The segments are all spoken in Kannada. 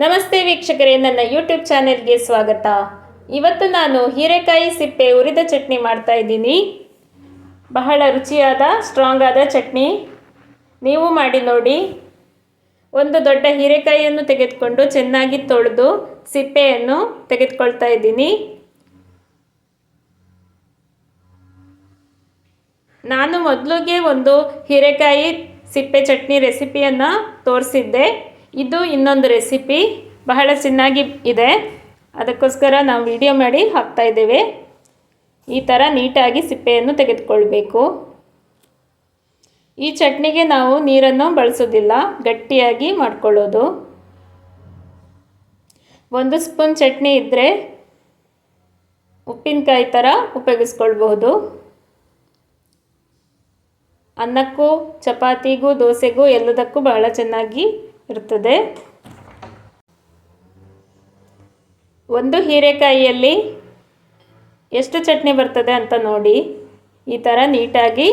ನಮಸ್ತೆ ವೀಕ್ಷಕರೇ, ನನ್ನ ಯೂಟ್ಯೂಬ್ ಚಾನೆಲ್ಗೆ ಸ್ವಾಗತ. ಇವತ್ತು ನಾನು ಹೀರೆಕಾಯಿ ಸಿಪ್ಪೆ ಉರಿದ ಚಟ್ನಿ ಮಾಡ್ತಾ ಇದ್ದೀನಿ. ಬಹಳ ರುಚಿಯಾದ ಸ್ಟ್ರಾಂಗ್ ಆದ ಚಟ್ನಿ. ನೀವು ಮಾಡಿ ನೋಡಿ. ಒಂದು ದೊಡ್ಡ ಹೀರೆಕಾಯಿಯನ್ನು ತೆಗೆದುಕೊಂಡು ಚೆನ್ನಾಗಿ ತೊಳೆದು ಸಿಪ್ಪೆಯನ್ನು ತೆಗೆದುಕೊಳ್ತಾ ಇದ್ದೀನಿ. ನಾನು ಮೊದಲಿಗೆ ಒಂದು ಹೀರೆಕಾಯಿ ಸಿಪ್ಪೆ ಚಟ್ನಿ ರೆಸಿಪಿಯನ್ನು ತೋರಿಸಿದ್ದೆ. ಇದು ಇನ್ನೊಂದು ರೆಸಿಪಿ ಬಹಳ ಚೆನ್ನಾಗಿ ಇದೆ. ಅದಕ್ಕೋಸ್ಕರ ನಾವು ವಿಡಿಯೋ ಮಾಡಿ ಹಾಕ್ತಾ ಇದ್ದೇವೆ. ಈ ಥರ ನೀಟಾಗಿ ಸಿಪ್ಪೆಯನ್ನು ತೆಗೆದುಕೊಳ್ಬೇಕು. ಈ ಚಟ್ನಿಗೆ ನಾವು ನೀರನ್ನು ಬಳಸೋದಿಲ್ಲ ಗಟ್ಟಿಯಾಗಿ ಮಾಡ್ಕೊಳ್ಳೋದು. ಒಂದು ಸ್ಪೂನ್ ಚಟ್ನಿ ಇದ್ದರೆ ಉಪ್ಪಿನಕಾಯಿ ಥರ ಉಪಯೋಗಿಸ್ಕೊಳ್ಬಹುದು. ಅನ್ನಕ್ಕೂ, ಚಪಾತಿಗೂ, ದೋಸೆಗೂ ಎಲ್ಲದಕ್ಕೂ ಬಹಳ ಚೆನ್ನಾಗಿ ಇರ್ತದೆ ಒಂದು ಹೀರೆಕಾಯಿಯಲ್ಲಿ ಎಷ್ಟು ಚಟ್ನಿ ಬರ್ತದೆ ಅಂತ ನೋಡಿ. ಈ ಥರ ನೀಟಾಗಿ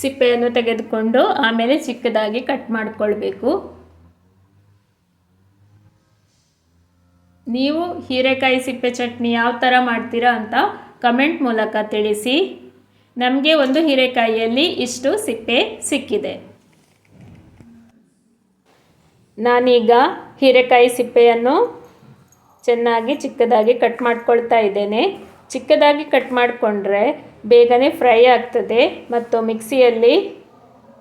ಸಿಪ್ಪೆಯನ್ನು ತೆಗೆದುಕೊಂಡು ಆಮೇಲೆ ಚಿಕ್ಕದಾಗಿ ಕಟ್ ಮಾಡಿಕೊಳ್ಬೇಕು. ನೀವು ಹೀರೆಕಾಯಿ ಸಿಪ್ಪೆ ಚಟ್ನಿ ಯಾವ ಥರ ಮಾಡ್ತೀರಾ ಅಂತ ಕಮೆಂಟ್ ಮೂಲಕ ತಿಳಿಸಿ. ನಮಗೆ ಒಂದು ಹೀರೆಕಾಯಿಯಲ್ಲಿ ಇಷ್ಟು ಸಿಪ್ಪೆ ಸಿಕ್ಕಿದೆ. ನಾನೀಗ ಹೀರೆಕಾಯಿ ಸಿಪ್ಪೆಯನ್ನು ಚೆನ್ನಾಗಿ ಚಿಕ್ಕದಾಗಿ ಕಟ್ ಮಾಡ್ಕೊಳ್ತಾ ಇದ್ದೇನೆ. ಚಿಕ್ಕದಾಗಿ ಕಟ್ ಮಾಡಿಕೊಂಡ್ರೆ ಬೇಗನೆ ಫ್ರೈ ಆಗ್ತದೆ ಮತ್ತು ಮಿಕ್ಸಿಯಲ್ಲಿ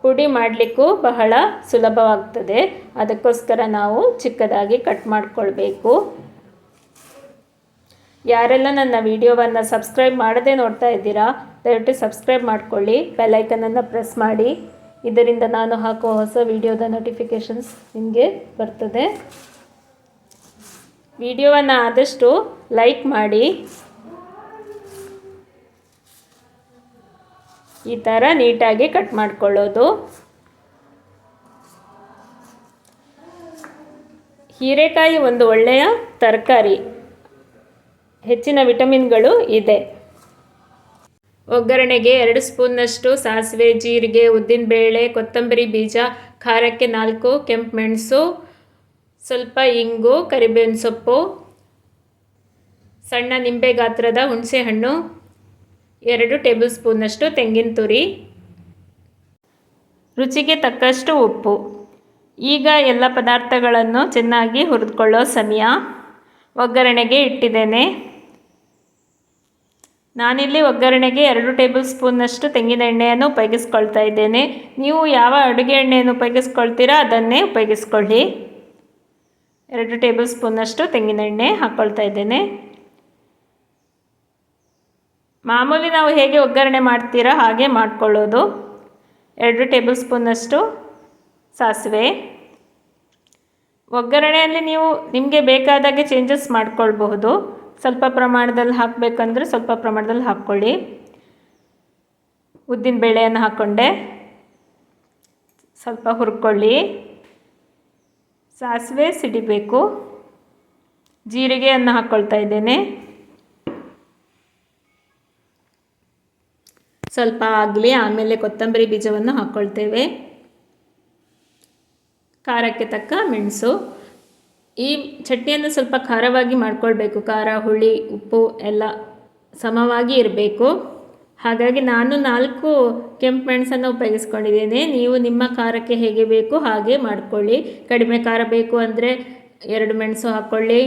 ಪುಡಿ ಮಾಡಲಿಕ್ಕೂ ಬಹಳ ಸುಲಭವಾಗ್ತದೆ. ಅದಕ್ಕೋಸ್ಕರ ನಾವು ಚಿಕ್ಕದಾಗಿ ಕಟ್ ಮಾಡಿಕೊಳ್ಬೇಕು. ಯಾರೆಲ್ಲ ನನ್ನ ವಿಡಿಯೋವನ್ನು ಸಬ್ಸ್ಕ್ರೈಬ್ ಮಾಡದೆ ನೋಡ್ತಾ ಇದ್ದೀರಾ, ದಯವಿಟ್ಟು ಸಬ್ಸ್ಕ್ರೈಬ್ ಮಾಡಿಕೊಳ್ಳಿ ಬೆಲ್ಲೈಕನನ್ನು ಪ್ರೆಸ್ ಮಾಡಿ. ಇದರಿಂದ ನಾನು ಹಾಕುವ ಹೊಸ ವಿಡಿಯೋದ ನೋಟಿಫಿಕೇಷನ್ಸ್ ನಿಮಗೆ ಬರ್ತದೆ. ವಿಡಿಯೋವನ್ನು ಆದಷ್ಟು ಲೈಕ್ ಮಾಡಿ. ಈ ಥರ ನೀಟಾಗಿ ಕಟ್ ಮಾಡ್ಕೊಳ್ಳೋದು. ಹೀರೆಕಾಯಿ ಒಂದು ಒಳ್ಳೆಯ ತರಕಾರಿ. ಹೆಚ್ಚಿನ ವಿಟಮಿನ್ಗಳು ಇದೆ. ಒಗ್ಗರಣೆಗೆ ಎರಡು ಸ್ಪೂನ್ನಷ್ಟು ಸಾಸಿವೆ ಜೀರಿಗೆ ಉದ್ದಿನಬೇಳೆ ಕೊತ್ತಂಬರಿ ಬೀಜ, ಖಾರಕ್ಕೆ ನಾಲ್ಕು, ಕೆಂಪು ಮೆಣಸು, ಸ್ವಲ್ಪ ಇಂಗು, ಕರಿಬೇವಿನ ಸೊಪ್ಪು, ಸಣ್ಣ ನಿಂಬೆ ಗಾತ್ರದ ಹುಣಸೆಹಣ್ಣು, ಎರಡು ಟೇಬಲ್ ಸ್ಪೂನ್ನಷ್ಟು ತೆಂಗಿನ ತುರಿ, ರುಚಿಗೆ ತಕ್ಕಷ್ಟು ಉಪ್ಪು. ಈಗ ಎಲ್ಲ ಪದಾರ್ಥಗಳನ್ನು ಚೆನ್ನಾಗಿ ಹುರಿದುಕೊಳ್ಳೋ ಸಮಯ. ಒಗ್ಗರಣೆಗೆ ಇಟ್ಟಿದ್ದೇನೆ. ನಾನಿಲ್ಲಿ ಒಗ್ಗರಣೆಗೆ ಎರಡು ಟೇಬಲ್ ಸ್ಪೂನ್ನಷ್ಟು ತೆಂಗಿನ ಎಣ್ಣೆಯನ್ನು ಉಪಯೋಗಿಸ್ಕೊಳ್ತಾ ಇದ್ದೇನೆ. ನೀವು ಯಾವ ಅಡುಗೆ ಎಣ್ಣೆಯನ್ನು ಉಪಯೋಗಿಸ್ಕೊಳ್ತೀರಾ ಅದನ್ನೇ ಉಪಯೋಗಿಸ್ಕೊಳ್ಳಿ. ಎರಡು ಟೇಬಲ್ ಸ್ಪೂನ್ನಷ್ಟು ತೆಂಗಿನ ಎಣ್ಣೆ ಹಾಕ್ಕೊಳ್ತಾ ಇದ್ದೇನೆ. ಮಾಮೂಲಿ ನಾವು ಹೇಗೆ ಒಗ್ಗರಣೆ ಮಾಡ್ತೀರಾ ಹಾಗೆ ಮಾಡ್ಕೊಳ್ಳೋದು. ಎರಡು ಟೇಬಲ್ ಸ್ಪೂನ್ನಷ್ಟು ಸಾಸಿವೆ. ಒಗ್ಗರಣೆಯಲ್ಲಿ ನೀವು ನಿಮಗೆ ಬೇಕಾದಾಗೆ ಚೇಂಜಸ್ ಮಾಡ್ಕೊಳ್ಬಹುದು. ಸ್ವಲ್ಪ ಪ್ರಮಾಣದಲ್ಲಿ ಹಾಕಬೇಕಂದ್ರೆ ಸ್ವಲ್ಪ ಪ್ರಮಾಣದಲ್ಲಿ ಹಾಕ್ಕೊಳ್ಳಿ. ಉದ್ದಿನ ಬೇಳೆಯನ್ನು ಹಾಕ್ಕೊಂಡೆ. ಸ್ವಲ್ಪ ಹುರ್ಕೊಳ್ಳಿ. ಸಾಸಿವೆ ಸಿಡಿಬೇಕು. ಜೀರಿಗೆಯನ್ನು ಹಾಕ್ಕೊಳ್ತಾ ಇದ್ದೇನೆ. ಸ್ವಲ್ಪ ಆಗಲಿ, ಆಮೇಲೆ ಕೊತ್ತಂಬರಿ ಬೀಜವನ್ನು ಹಾಕ್ಕೊಳ್ತೇವೆ. ಖಾರಕ್ಕೆ ತಕ್ಕ ಮೆಣಸು. ಈ ಚಟ್ನಿಯನ್ನು ಸ್ವಲ್ಪ ಖಾರವಾಗಿ ಮಾಡ್ಕೊಳ್ಬೇಕು. ಖಾರ, ಹುಳಿ, ಉಪ್ಪು ಎಲ್ಲ ಸಮವಾಗಿ ಇರಬೇಕು. ಹಾಗಾಗಿ ನಾನು ನಾಲ್ಕು ಕೆಂಪು ಮೆಣಸನ್ನು ಉಪಯೋಗಿಸ್ಕೊಂಡಿದ್ದೇನೆ. ನೀವು ನಿಮ್ಮ ಖಾರಕ್ಕೆ ಹೇಗೆ ಬೇಕು ಹಾಗೆ ಮಾಡಿಕೊಳ್ಳಿ. ಕಡಿಮೆ ಖಾರ ಬೇಕು ಅಂದರೆ ಎರಡು ಮೆಣಸು ಹಾಕ್ಕೊಳ್ಳಿ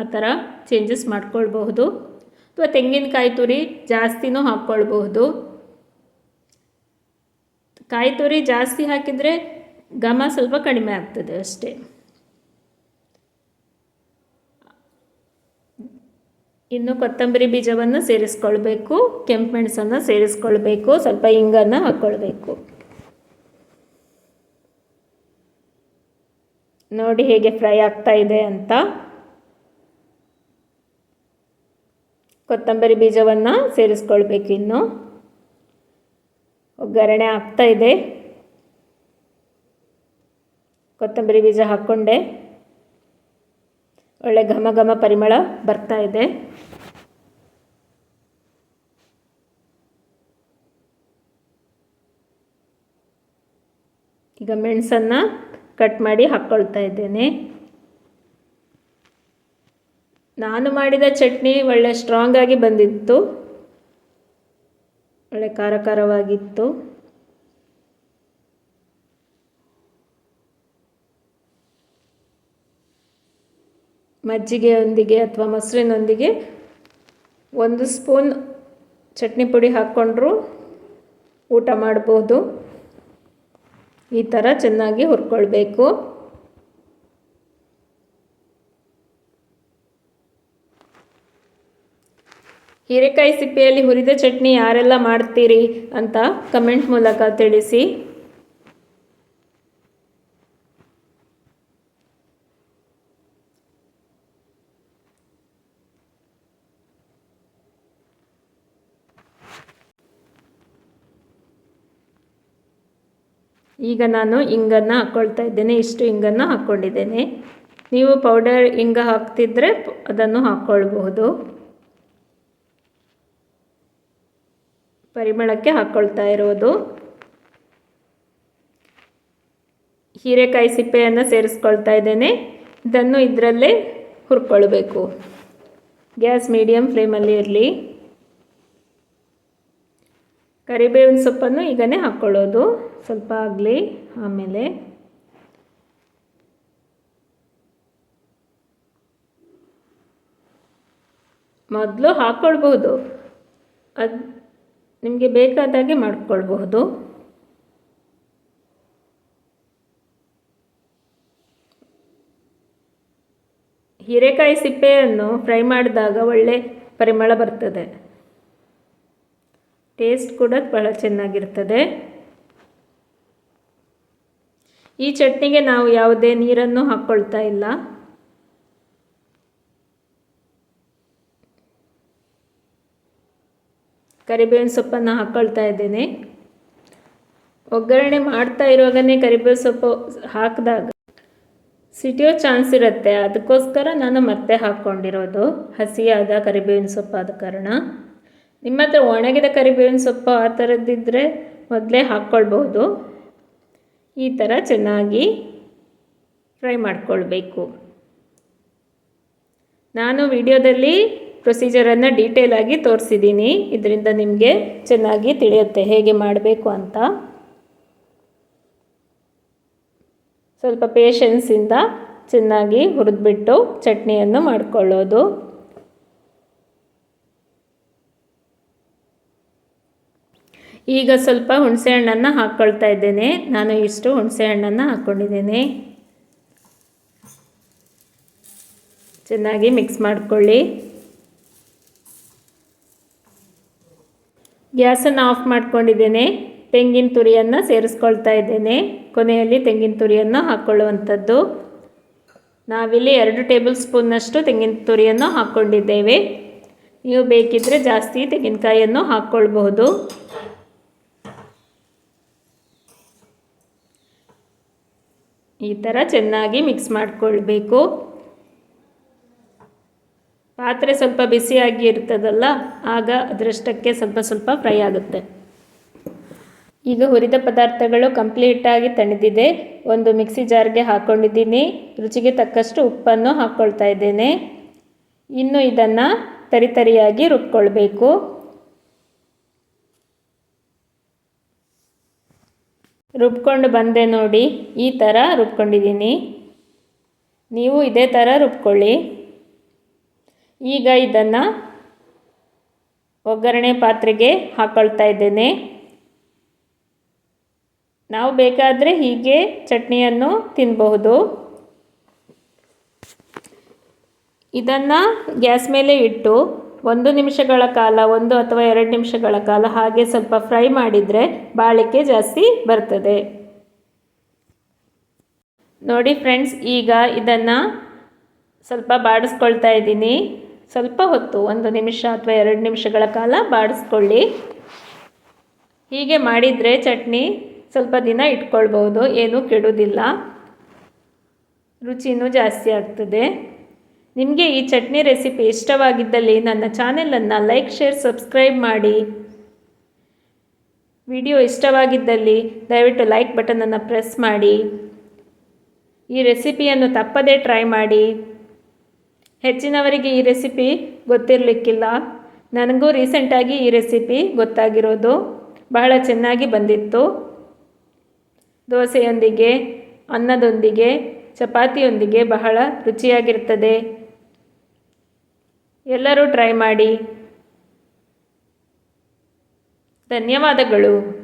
ಆ ಥರ ಚೇಂಜಸ್ ಮಾಡ್ಕೊಳ್ಬಹುದು. ಅಥವಾ ತೆಂಗಿನಕಾಯಿ ತುರಿ ಜಾಸ್ತಿನೂ ಹಾಕ್ಕೊಳ್ಬಹುದು. ಕಾಯಿ ತುರಿ ಜಾಸ್ತಿ ಹಾಕಿದರೆ ಘಮ ಸ್ವಲ್ಪ ಕಡಿಮೆ ಆಗ್ತದೆ ಅಷ್ಟೇ. ಇನ್ನು ಕೊತ್ತಂಬರಿ ಬೀಜವನ್ನು ಸೇರಿಸ್ಕೊಳ್ಬೇಕು, ಕೆಂಪು ಮೆಣಸನ್ನು ಸೇರಿಸ್ಕೊಳ್ಬೇಕು, ಸ್ವಲ್ಪ ಇಂಗನ್ನು ಹಾಕ್ಕೊಳ್ಬೇಕು ನೋಡಿ ಹೇಗೆ ಫ್ರೈ ಆಗ್ತಾ ಇದೆ ಅಂತ. ಕೊತ್ತಂಬರಿ ಬೀಜವನ್ನು ಸೇರಿಸ್ಕೊಳ್ಬೇಕು ಇನ್ನು. ಒಗ್ಗರಣೆ ಆಗ್ತಾ ಇದೆ. ಕೊತ್ತಂಬರಿ ಬೀಜ ಹಾಕ್ಕೊಂಡೆ. ಒಳ್ಳೆ ಘಮ ಘಮ ಪರಿಮಳ ಬರ್ತಾ ಇದೆ. ಈಗ ಮೆಣಸನ್ನು ಕಟ್ ಮಾಡಿ ಹಾಕ್ಕೊಳ್ತಾ ಇದ್ದೇನೆ. ನಾನು ಮಾಡಿದ ಚಟ್ನಿ ಒಳ್ಳೆ ಸ್ಟ್ರಾಂಗಾಗಿ ಬಂದಿತ್ತು. ಒಳ್ಳೆ ಖಾರ ಖಾರವಾಗಿತ್ತು. ಮಜ್ಜಿಗೆಯೊಂದಿಗೆ ಅಥವಾ ಮೊಸರಿನೊಂದಿಗೆ ಒಂದು ಸ್ಪೂನ್ ಚಟ್ನಿ ಪುಡಿ ಹಾಕ್ಕೊಂಡ್ರೂ ಊಟ ಮಾಡ್ಬೋದು. ಈ ಥರ ಚೆನ್ನಾಗಿ ಹುರ್ಕೊಳ್ಬೇಕು. ಹೀರೆಕಾಯಿ ಸಿಪ್ಪೆಯಲ್ಲಿ ಹುರಿದ ಚಟ್ನಿ ಯಾರೆಲ್ಲ ಮಾಡ್ತೀರಿ ಅಂತ ಕಮೆಂಟ್ ಮೂಲಕ ತಿಳಿಸಿ. ಈಗ ನಾನು ಇಂಗನ್ನು ಹಾಕ್ಕೊಳ್ತಾ ಇದ್ದೇನೆ, ಇಷ್ಟು ಇಂಗನ್ನು ಹಾಕ್ಕೊಂಡಿದ್ದೇನೆ ನೀವು ಪೌಡರ್ ಇಂಗ ಹಾಕ್ತಿದ್ರೆ ಅದನ್ನು ಹಾಕ್ಕೊಳ್ಬಹುದು ಪರಿಮಳಕ್ಕೆ ಹಾಕ್ಕೊಳ್ತಾ ಇರೋದು. ಹೀರೆಕಾಯಿ ಸಿಪ್ಪೆಯನ್ನು ಸೇರಿಸ್ಕೊಳ್ತಾ ಇದ್ದೇನೆ. ಇದನ್ನು ಇದರಲ್ಲೇ ಹುರ್ಕೊಳ್ಬೇಕು. ಗ್ಯಾಸ್ ಮೀಡಿಯಮ್ ಫ್ಲೇಮಲ್ಲಿ ಇರಲಿ. ಕರಿಬೇವಿನ ಸೊಪ್ಪನ್ನು ಈಗನೇ ಹಾಕ್ಕೊಳ್ಳೋದು. ಸ್ವಲ್ಪ ಆಗಲಿ, ಆಮೇಲೆ. ಮೊದಲು ಹಾಕ್ಕೊಳ್ಬಹುದು. ಅದು ನಿಮಗೆ ಬೇಕಾದಾಗೆ ಮಾಡಿಕೊಳ್ಬಹುದು. ಹೀರೆಕಾಯಿ ಸಿಪ್ಪೆಯನ್ನು ಫ್ರೈ ಮಾಡಿದಾಗ ಒಳ್ಳೆ ಪರಿಮಳ ಬರ್ತದೆ. ಟೇಸ್ಟ್ ಕೂಡ ಭಾಳ ಚೆನ್ನಾಗಿರ್ತದೆ. ಈ ಚಟ್ನಿಗೆ ನಾವು ಯಾವುದೇ ನೀರನ್ನು ಹಾಕ್ಕೊಳ್ತಾ ಇಲ್ಲ. ಕರಿಬೇವಿನ ಸೊಪ್ಪನ್ನು ಹಾಕ್ಕೊಳ್ತಾ ಇದ್ದೇನೆ. ಒಗ್ಗರಣೆ ಮಾಡ್ತಾ ಇರುವಾಗನೇ ಕರಿಬೇವು ಸೊಪ್ಪು ಹಾಕಿದಾಗ ಸಿಟಿಯೋ ಚಾನ್ಸ್ ಇರುತ್ತೆ. ಅದಕ್ಕೋಸ್ಕರ ನಾನು ಮತ್ತೆ ಹಾಕ್ಕೊಂಡಿರೋದು ಹಸಿಯಾದ ಕರಿಬೇವಿನ ಸೊಪ್ಪಾದ ಕಾರಣ. ನಿಮ್ಮ ಹತ್ರ ಒಣಗಿದ ಕರಿಬೇವಿನ ಸೊಪ್ಪು ಆ ಥರದ್ದಿದ್ದರೆ ಮೊದಲೇ ಹಾಕ್ಕೊಳ್ಬಹುದು. ಈ ಥರ ಚೆನ್ನಾಗಿ ಫ್ರೈ ಮಾಡಿಕೊಳ್ಬೇಕು. ನಾನು ವಿಡಿಯೋದಲ್ಲಿ ಪ್ರೊಸೀಜರನ್ನು ಡೀಟೇಲಾಗಿ ತೋರಿಸಿದ್ದೀನಿ. ಇದರಿಂದ ನಿಮಗೆ ಚೆನ್ನಾಗಿ ತಿಳಿಯುತ್ತೆ ಹೇಗೆ ಮಾಡಬೇಕು ಅಂತ. ಸ್ವಲ್ಪ ಪೇಷನ್ಸಿಂದ ಚೆನ್ನಾಗಿ ಹುರಿದ್ಬಿಟ್ಟು ಚಟ್ನಿಯನ್ನು ಮಾಡಿಕೊಳ್ಳೋದು. ಈಗ ಸ್ವಲ್ಪ ಹುಣಸೆ ಹಣ್ಣನ್ನು ಹಾಕ್ಕೊಳ್ತಾ ಇದ್ದೇನೆ. ನಾನು ಇಷ್ಟು ಹುಣಸೆ ಹಣ್ಣನ್ನು ಹಾಕ್ಕೊಂಡಿದ್ದೇನೆ ಚೆನ್ನಾಗಿ ಮಿಕ್ಸ್ ಮಾಡಿಕೊಳ್ಳಿ. ಗ್ಯಾಸನ್ನು ಆಫ್ ಮಾಡ್ಕೊಂಡಿದ್ದೇನೆ. ತೆಂಗಿನ ತುರಿಯನ್ನು ಸೇರಿಸ್ಕೊಳ್ತಾ ಇದ್ದೇನೆ. ಕೊನೆಯಲ್ಲಿ ತೆಂಗಿನ ತುರಿಯನ್ನು ಹಾಕ್ಕೊಳ್ಳುವಂಥದ್ದು ನಾವಿಲ್ಲಿ ಎರಡು ಟೇಬಲ್ ಸ್ಪೂನ್ನಷ್ಟು ತೆಂಗಿನ ತುರಿಯನ್ನು ಹಾಕ್ಕೊಂಡಿದ್ದೇವೆ. ನೀವು ಬೇಕಿದ್ದರೆ ಜಾಸ್ತಿ ತೆಂಗಿನಕಾಯಿಯನ್ನು ಹಾಕ್ಕೊಳ್ಬಹುದು. ಈ ಥರ ಚೆನ್ನಾಗಿ ಮಿಕ್ಸ್ ಮಾಡಿಕೊಳ್ಬೇಕು. ಪಾತ್ರೆ ಸ್ವಲ್ಪ ಬಿಸಿಯಾಗಿ ಇರ್ತದಲ್ಲ, ಆಗ ಅದರಷ್ಟಕ್ಕೆ ಸ್ವಲ್ಪ ಸ್ವಲ್ಪ ಫ್ರೈ ಆಗುತ್ತೆ. ಈಗ ಹುರಿದ ಪದಾರ್ಥಗಳು ಕಂಪ್ಲೀಟಾಗಿ ತಣಿದಿದೆ. ಒಂದು ಮಿಕ್ಸಿ ಜಾರ್ಗೆ ಹಾಕ್ಕೊಂಡಿದ್ದೀನಿ ರುಚಿಗೆ ತಕ್ಕಷ್ಟು ಉಪ್ಪನ್ನು ಹಾಕ್ಕೊಳ್ತಾ ಇದ್ದೇನೆ. ಇನ್ನು ಇದನ್ನು ತರಿತರಿಯಾಗಿ ರುಬ್ಕೊಳ್ಬೇಕು. ರುಬ್ಕೊಂಡು ಬಂದೆ ನೋಡಿ, ಈ ಥರ ರುಬ್ಕೊಂಡಿದ್ದೀನಿ. ನೀವು ಇದೇ ಥರ ರುಬ್ಕೊಳ್ಳಿ. ಈಗ ಇದನ್ನು ಒಗ್ಗರಣೆ ಪಾತ್ರೆಗೆ ಹಾಕ್ಕೊಳ್ತಾ ಇದ್ದೇನೆ. ನಾವು ಬೇಕಾದರೆ ಹೀಗೆ ಚಟ್ನಿಯನ್ನು ತಿನ್ನಬಹುದು ಇದನ್ನು ಗ್ಯಾಸ್ ಮೇಲೆ ಇಟ್ಟು ಒಂದು ನಿಮಿಷಗಳ ಕಾಲ, ಒಂದು ಅಥವಾ ಎರಡು ನಿಮಿಷಗಳ ಕಾಲ ಹಾಗೆ ಸ್ವಲ್ಪ ಫ್ರೈ ಮಾಡಿದರೆ ಬಾಳಿಕೆ ಜಾಸ್ತಿ ಬರ್ತದೆ. ನೋಡಿ ಫ್ರೆಂಡ್ಸ್, ಈಗ ಇದನ್ನು ಸ್ವಲ್ಪ ಬಾಡಿಸ್ಕೊಳ್ತಾ ಇದ್ದೀನಿ. ಸ್ವಲ್ಪ ಹೊತ್ತು, ಒಂದು ನಿಮಿಷ ಅಥವಾ ಎರಡು ನಿಮಿಷಗಳ ಕಾಲ ಬಾಡಿಸ್ಕೊಳ್ಳಿ. ಹೀಗೆ ಮಾಡಿದರೆ ಚಟ್ನಿ ಸ್ವಲ್ಪ ದಿನ ಇಟ್ಕೊಳ್ಬೋದು, ಏನೂ ಕೆಡೋದಿಲ್ಲ. ರುಚಿನೂ ಜಾಸ್ತಿ ಆಗ್ತದೆ. ನಿಮಗೆ ಈ ಚಟ್ನಿ ರೆಸಿಪಿ ಇಷ್ಟವಾಗಿದ್ದಲ್ಲಿ ನನ್ನ ಚಾನೆಲನ್ನು ಲೈಕ್ ಶೇರ್ ಸಬ್ಸ್ಕ್ರೈಬ್ ಮಾಡಿ. ವಿಡಿಯೋ ಇಷ್ಟವಾಗಿದ್ದಲ್ಲಿ ದಯವಿಟ್ಟು ಲೈಕ್ ಬಟನನ್ನು ಪ್ರೆಸ್ ಮಾಡಿ. ಈ ರೆಸಿಪಿಯನ್ನು ತಪ್ಪದೇ ಟ್ರೈ ಮಾಡಿ. ಹೆಚ್ಚಿನವರಿಗೆ ಈ ರೆಸಿಪಿ ಗೊತ್ತಿರಲಿಕ್ಕಿಲ್ಲ. ನನಗೂ ರೀಸೆಂಟಾಗಿ ಈ ರೆಸಿಪಿ ಗೊತ್ತಾಗಿರೋದು ಬಹಳ ಚೆನ್ನಾಗಿ ಬಂದಿತ್ತು. ದೋಸೆಯೊಂದಿಗೆ, ಅನ್ನದೊಂದಿಗೆ, ಚಪಾತಿಯೊಂದಿಗೆ ಬಹಳ ರುಚಿಯಾಗಿರ್ತದೆ. ಎಲ್ಲರೂ ಟ್ರೈ ಮಾಡಿ. ಧನ್ಯವಾದಗಳು.